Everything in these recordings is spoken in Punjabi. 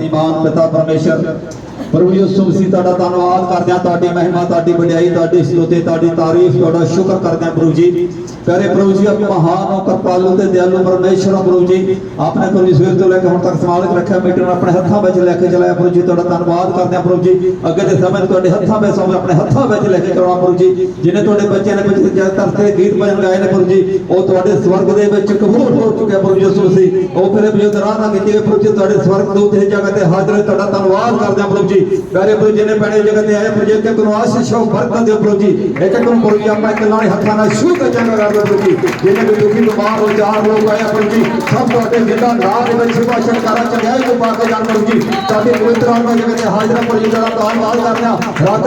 ਇਮਾਨ ਪਿਤਾ ਪਰਮੇਸ਼ਰ ਪ੍ਰਭੂ ਯਿਸੂ ਮਸੀਹ ਤੁਹਾਡਾ ਧੰਨਵਾਦ ਕਰਦੇ ਹਾਂ, ਤੁਹਾਡੀ ਮਹਿਮਾ, ਤੁਹਾਡੀ ਵਡਿਆਈ, ਤੁਹਾਡੀ ਸਤੋਤੇ ਤੁਹਾਡੀ ਤਾਰੀਫ, ਤੁਹਾਡਾ ਸ਼ੁਕਰ ਕਰਦੇ ਹਾਂ ਪ੍ਰਭੂ ਜੀ। ਪਿਆਰੇ ਪ੍ਰਭੂ ਜੀ ਆਪਣੇ ਮਹਾਨ ਹੋ, ਕਿਰਪਾਲੂ ਤੇ ਦਿਆਲੂ ਪਰਮੇਸ਼ਰ ਹੋ ਪ੍ਰਭੂ ਜੀ। ਆਪਣੇ ਪ੍ਰਭੂ ਸਵੇਰ ਤੋਂ ਲੈ ਕੇ ਹੁਣ ਤੱਕ ਸੰਭਾਲ ਕੇ ਰੱਖਿਆ, ਮੀਟਰ ਆਪਣੇ ਹੱਥਾਂ ਵਿੱਚ ਲੈ ਕੇ ਚਲਾਇਆ ਪ੍ਰਭੂ ਜੀ, ਤੁਹਾਡਾ ਧੰਨਵਾਦ ਕਰਦੇ ਹਾਂ ਪ੍ਰਭੂ ਜੀ। ਅੱਗੇ ਦੇ ਸਮੇਂ ਨੂੰ ਤੁਹਾਡੇ ਹੱਥਾਂ ਵਿੱਚ ਸੌਂਪੇ ਆਪਣੇ ਹੱਥਾਂ ਵਿੱਚ ਲੈ ਕੇ ਚਲਾਉਣਾ ਪ੍ਰਭੂ ਜੀ। ਜਿਹਨੇ ਤੁਹਾਡੇ ਬੱਚਿਆਂ ਨੇ ਵਿੱਚ ਜਦ ਤਰਤੇ ਗੀਤ ਭਜਨ ਗਾਏ ਨੇ ਪ੍ਰਭੂ ਜੀ, ਉਹ ਤੁਹਾਡੇ ਸਵਰਗ ਦੇ ਵਿੱਚ ਕਬੂਲ ਹੋ ਚੁੱਕਿਆ ਪ੍ਰਭੂ ਯਿਸੂ ਮਸੀਹ ਉਹ ਫਿਰ ਬਜੋ ਦਰਾਨਾ ਕੀਤੀ ਪ੍ਰਭੂ ਜੀ, ਤੁਹਾਡੇ ਸਵਰਗ ਦੂਤ ਇਸ ਜਗ੍ਹਾ ਤੇ ਹਾਜ਼ਰ ਤੁਹਾਡਾ ਧੰਨਵਾਦ ਕਰਦੇ ਹਾਂ ਪ੍ਰਭੂ پروجی پیارے پروجی جنے پیارے جگہ دے آئے پروجی کہ تنو آسی شو برکا دے پروجی ایک اکنو پروجی آپ پائیتے لانے حق کھانا شو کا جانا رہا دے پروجی جنے بھی دوکی تو مار ہو جار لوگ آیا پروجی سب کو آتے زندہ لا دے بھائی شبا شکارا چاہے جو پاکے جان پروجی چاہتے کوئی طرح میں جگہ دے حاضرہ پروجی جانا تو آن مال کرنا رات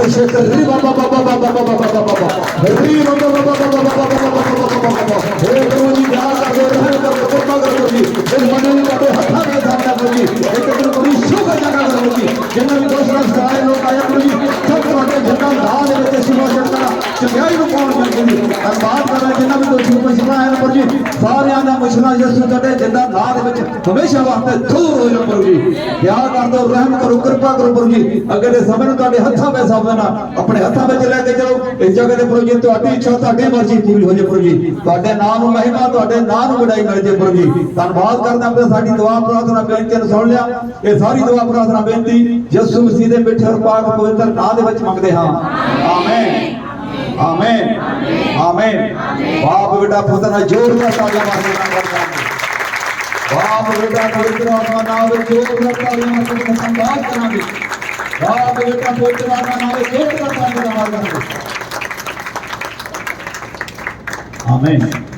ਜਿਨ੍ਹਾਂ ਵੀ ਦੋਸਤਾਂ ਸਾਰੇ ਲੋਕ ਆਏ ਪ੍ਰਭੂ ਜੀ ਸਭ ਤੁਹਾਡੇ ਜਿੰਦਾ ਨਾਮ ਦੇ ਵਿੱਚ ਸ਼ੁਭਾ ਸ਼ੰਕਰਾ ਚੰਗਾਈ ਨੂੰ ਪਾਉਣ ਜਾਂਦੇ ਨੇ ਧੰਨਵਾਦ ਕਰਾਂ ਜਿਨ੍ਹਾਂ ਵੀ ਦੋਸਤਾਂ ਨੂੰ ਮੁਸ਼ਕਲਾਂ ਨੇ ਪ੍ਰਭੂ ਜੀ। ਸਾਰਿਆਂ ਦਾ ਮੁਸ਼ਕਲਾਂ ਯਿਸੂ ਤੁਹਾਡੇ ਜਿੰਦਾ ਨਾਮ ਦੇ ਵਿੱਚ ਹਮੇਸ਼ਾ ਵਾਸਤੇ ਦੂਰ ਹੋ ਜਾਣ ਪ੍ਰਭੂ ਜੀ। ਪਿਆਰ ਕਰ ਦਿਓ ਰਹਿਮ ਕਰੋ ਕਿਰਪਾ ਕਰੋ ਪ੍ਰਭੂ ਜੀ। ਅੱਗੇ ਦੇ ਸਮੇਂ ਨੂੰ ਤੁਹਾਡੇ ਹੱਥਾਂ ਵਿੱਚ ਦੇਣਾ ਆਪਣੇ ਹੱਥਾਂ ਵਿੱਚ ਲੈ ਕੇ ਚਲੋ। ਇਸ ਜਗ੍ਹਾ ਤੇ ਪ੍ਰਭੂ ਜੀ ਤੁਹਾਡੀ ਇੱਛਾ ਤੁਹਾਡੀ ਮਰਜ਼ੀ ਪੂਰੀ ਹੋ ਜਾਏ ਪ੍ਰਭੂ ਜੀ। ਤੁਹਾਡੇ ਨਾਮ ਨੂੰ ਮਹਿਮਾ ਤੁਹਾਡੇ ਨਾਮ ਨੂੰ ਵਡਾਈ ਮਿਲ ਜੇ ਪ੍ਰਭੂ ਜੀ। ਧੰਨਵਾਦ ਕਰਦਾ ਹਾਂ ਸਾਡੀ ਦੁਆ ਪ੍ਰਾਰਥਨਾ ਬੇਨਤੀ ਨੂੰ ਸੁਣ ਲਿਆ। ਇਹ ਸਾਰੀ ਦੁਆ ਪ੍ਰਾਰਥਨਾ ਬੇਨਤੀ ਯਿਸੂ ਮਸੀਹ ਦੇ ਮਿੱਠੇ ਔਰ ਪਾਕ ਪਵਿੱਤਰ ਨਾਮ ਦੇ ਵਿੱਚ ਮੰਗਦੇ ਹਾਂ। ਆਮੇਨ آمین۔ آمین۔ باب بیٹا پوتنا جوڑ کا ساجا باب باب بیٹا پوتنا اپنا نام جوڑ کا ساجا مسجد کا سنباد کرنا بھی باب بیٹا پوتنا اپنا نام جوڑ کا ساجا باب کرنا بھی آمین آمین۔